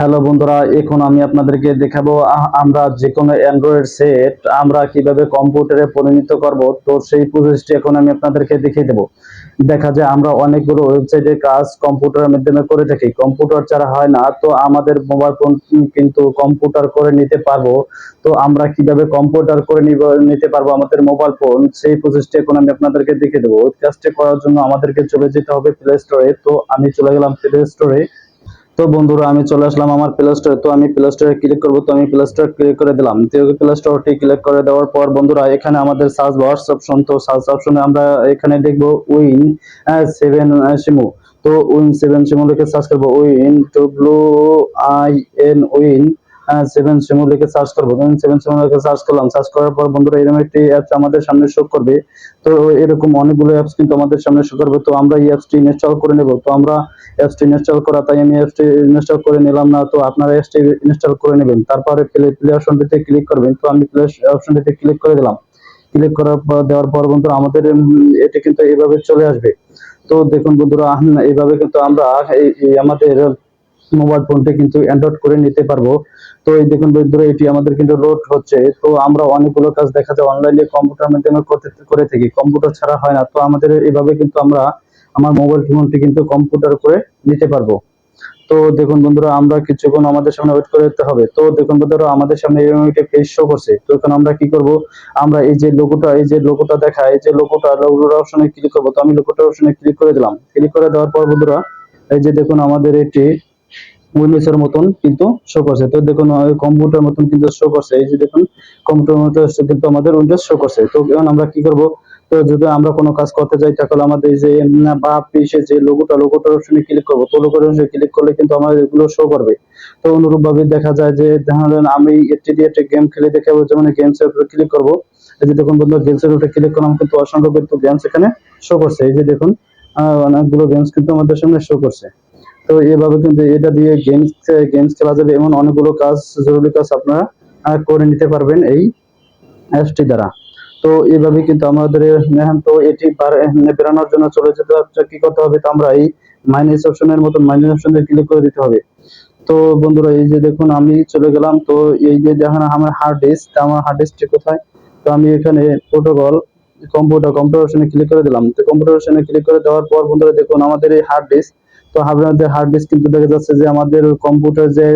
Hello বন্ধুরা, এখন আমি আপনাদেরকে দেখাবো আমরা যে কোনো অ্যান্ড্রয়েড সেট আমরা কীভাবে কম্পিউটারে পরিণত করব, তো সেই প্রসেসটি এখন আমি আপনাদেরকে দেখিয়ে দেবো। দেখা যায় আমরা অনেকগুলো ওয়েবসাইটের কাজ কম্পিউটারের মাধ্যমে করে থাকি। কম্পিউটার ছাড়া হয় না, তো আমাদের মোবাইল ফোন কিন্তু কম্পিউটার করে নিতে পারব। তো আমরা কীভাবে কম্পিউটার করে নিতে পারব আমাদের মোবাইল ফোন সেই প্রসেসটি এখন আমি আপনাদেরকে দেখিয়ে দেবো। ওই কাজটি করার জন্য আমাদেরকে চলে যেতে হবে প্লে স্টোরে তো আমি চলে গেলাম প্লে স্টোরে তো বন্ধুরা, আমি চলে আসলাম আমার প্লে স্টোরে তো আমি প্লে স্টোরে ক্লিক করব, তো আমি প্লে স্টোর ক্লিক করে দিলাম। তো প্লে স্টোরটি ক্লিক করে দেওয়ার পর বন্ধুরা, এখানে আমাদের সার্চ বক্স অপশন তো সার্চ অপশনে আমরা এখানে দেখব উইন সেভেন সিমু তো উইন সেভেন সিমু লিখে সার্চ করব। Win W I N win seven সিমু লিখে সার্চ করব। উইন সেভেন লিখে সার্চ করলাম সার্চ করার পর বন্ধুরা এরকম একটি অ্যাপস আমাদের সামনে শো করবে। তো এরকম অনেকগুলো অ্যাপস কিন্তু আমাদের সামনে শো করবে। তো আমরা এই অ্যাপসটি ইনস্টল করে নেব। তো আমরা অ্যাপসটি ইনস্টল করা, তাই আমি অ্যাপসটি ইনস্টল করে নিলাম না। তো আপনারা অ্যাপসটি ইনস্টল করে নেবেন। তারপরে প্লে প্লে অপশনটিতে ক্লিক করবেন। তো আমি প্লে অপশনটিতে ক্লিক করে দিলাম। ক্লিক করার পর, দেওয়ার পর বন্ধুরা আমাদের এটি কিন্তু এইভাবে চলে আসবে। তো দেখুন বন্ধুরা এইভাবে কিন্তু আমরা আমাদের মোবাইল ফোনটি কিন্তু অ্যান্ড্রয়েড করে নিতে পারব। তো এই দেখুন বন্ধুরা, এটি আমাদের কিন্তু লোড হচ্ছে। তো আমরা অনেকগুলো কাজ দেখা যায় অনলাইনে কম্পিউটার মাধ্যমে করে থাকি। কম্পিউটার ছাড়া হয় না। তো আমাদের এইভাবে কিন্তু আমরা আমার মোবাইল ফোনটি কিন্তু কম্পিউটার করে নিতে পারব। তো দেখুন বন্ধুরা, আমরা কিছুক্ষণ আমাদের সামনে ওয়েট করে দিতে হবে। তো দেখুন বন্ধুরা, আমাদের সামনে একটা পেজ শো করছে। তো এখন আমরা কি করব? আমরা এই যে লোগোটা এই যে লোগোটা দেখা, এই যে লোগোটা লোগোর অপশনে ক্লিক করব। তো আমি লোগোটার অপশনে ক্লিক করে দিলাম। ক্লিক করে দেওয়ার পর বন্ধুরা, এই যে দেখুন আমাদের এটি উইন্ডোজের মতন কিন্তু শো করছে। তো দেখুন কম্পিউটার মতন কিন্তু শো করছে। এই যে দেখুন কম্পিউটার মতো কিন্তু আমাদের উইন্ডোজ শো করছে। তো এখন আমরা কি করব? তো যদি আমরা কোনো কাজ করতে যাই, তাহলে আমাদের যে বা পিসে যে লোগোটা লোগোটার অপশনে ক্লিক করব। তো লোগোটার অপশনে ক্লিক করলে কিন্তু আমাদের এগুলো শো করবে। তো অনুরূপ ভাবে দেখা যায় যে, ধরেন আমি এটি দিয়ে একটা গেম খেলে দেখাবো, যেমন গেমস এর উপরে ক্লিক করব। এই যে দেখুন বন্ধু গেমস এর উপরে ক্লিক করলাম, কিন্তু অসংখ্য কিন্তু গেমস এখানে শো করছে। এই যে দেখুন অনেকগুলো গেমস কিন্তু আমাদের সামনে শো করছে। তো এভাবে কিন্তু এটা দিয়ে গেমস গেমস খেলা যাবে এমন অনেকগুলো কাজ, জরুরি কাজ আপনারা করে নিতে পারবেন এই অ্যাপসটি দ্বারা। তো এইভাবে কিন্তু আমাদের তো এটি বার- বেরানোর জন্য চলে যেতে কি করতে হবে? তো আমরা এই মাইনাস অপশনের মতো মাইনাস অপশনে ক্লিক করে দিতে হবে। তো বন্ধুরা, এই যে দেখুন আমি চলে গেলাম। তো এই যে দেখেন আমার হার্ড ডিস্ক আমার হার্ড ডিস্কটি কোথায়? তো আমি এখানে প্রোটোকল কম্পিউটার কম্পিউটার অপশনে ক্লিক করে দিলাম। তো কম্পিউটার অপশনে ক্লিক করে দেওয়ার পর বন্ধুরা, দেখুন আমাদের এই হার্ড ডিস্ক তো আমাদের হার্ড ডিস্ক কিন্তু দেখা যাচ্ছে যে আমাদের কম্পিউটার যে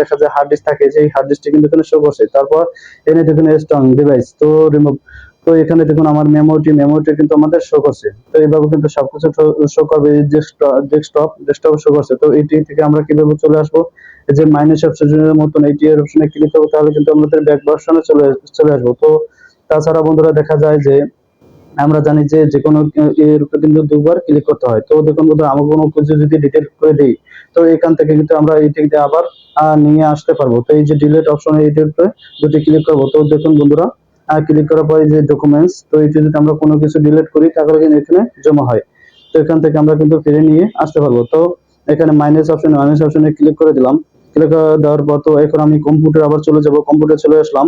দেখা যায় হার্ড ডিস্ক থাকে, সেই হার্ড ডিস্কটি কিন্তু এখানে শো করছে। তারপর এনে দেখুন স্ট্রং ডিভাইস তো রিমুভ তো এখানে দেখুন আমার মেমোরিটি মেমোরিটি কিন্তু আমাদের শো করছে। তো এইভাবে কিন্তু সবকিছু শো করবে ডেস্কটপ ডেস্কটপ শো করছে। তো এটি থেকে আমরা কীভাবে চলে আসব? যে মাইনাস অপশনের মতন এইটি এর অপশনে ক্লিক করব, তাহলে কিন্তু আমাদের ব্যাক ভার্সনে চলে চলে আসব। তো তাছাড়া বন্ধুরা দেখা যায় যে আমরা জানি যে যে কোনো এর উপরে কিন্তু দুবার ক্লিক করতে হয়। তো দেখুন বন্ধুরা, আমার কোনো কিছু যদি ডিটেল করে দিই, তো এখান থেকে কিন্তু আমরা এইটিকে আবার নিয়ে আসতে পারব। তো এই যে ডিলেট অপশন এইটির উপরে যদি ক্লিক করব, তো দেখুন বন্ধুরা ক্লিক করার পরে যে ডকুমেন্টস তো এটি যদি আমরা কোনো কিছু ডিলিট করি, তাহলে কিন্তু এখানে জমা হয়। তো এখান থেকে আমরা কিন্তু ফিরে নিয়ে আসতে পারব। তো এখানে মাইনাস অপশন মাইনাস অপশনে ক্লিক করে দিলাম। ক্লিক দেওয়ার পর তো এখন আমি কম্পিউটার আবার চলে যাব। কম্পিউটার চলে আসলাম।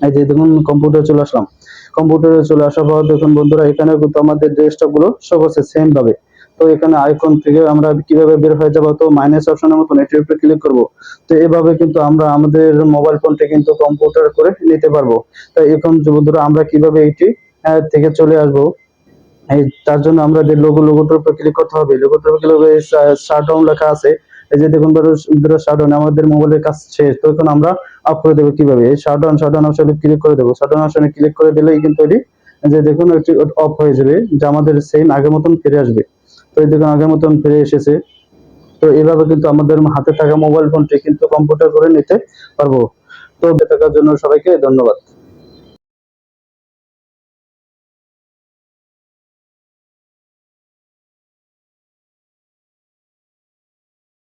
এই যে দেখুন কম্পিউটার চলে আসলাম। কম্পিউটারে চলে আসার পর দেখুন বন্ধুরা, এখানে কিন্তু আমাদের ডেস্কটপগুলো শো করছে সেম ভাবে। তো এখানে আইকন থেকে আমরা কীভাবে বের হয়ে যাব? তো মাইনাস অপশনের মতন এটির উপরে ক্লিক করব। তো এভাবে কিন্তু আমরা আমাদের মোবাইল ফোনটা কিন্তু কম্পিউটার করে নিতে পারব। তো এখন বন্ধুরা, আমরা কীভাবে এটি থেকে চলে আসব? তার জন্য আমরা যে লোগো লোগোটার উপর ক্লিক করতে হবে। লোগোটার উপর ক্লিক করে শাটডাউন লেখা আছে। এই যে দেখুন ধরো শাটডাউন আমাদের মোবাইলের কাজ শেষ, তো এখন আমরা অফ করে দেবো কীভাবে? এই শাটডাউন শাটডাউন অপশনে ক্লিক করে দেবো। শাটডাউন অপশনে ক্লিক করে দিলেই কিন্তু এটি যে দেখুন এটি অফ হয়ে যাবে, যা আমাদের সেম আগের মতন ফিরে আসবে। তো এই দেখুন আগের মতন ফিরে এসেছে। তো এভাবে কিন্তু আমাদের হাতে থাকা মোবাইল ফোনটি কিন্তু কম্পিউটার করে নিতে পারব। তো থাকার জন্য সবাইকে ধন্যবাদ।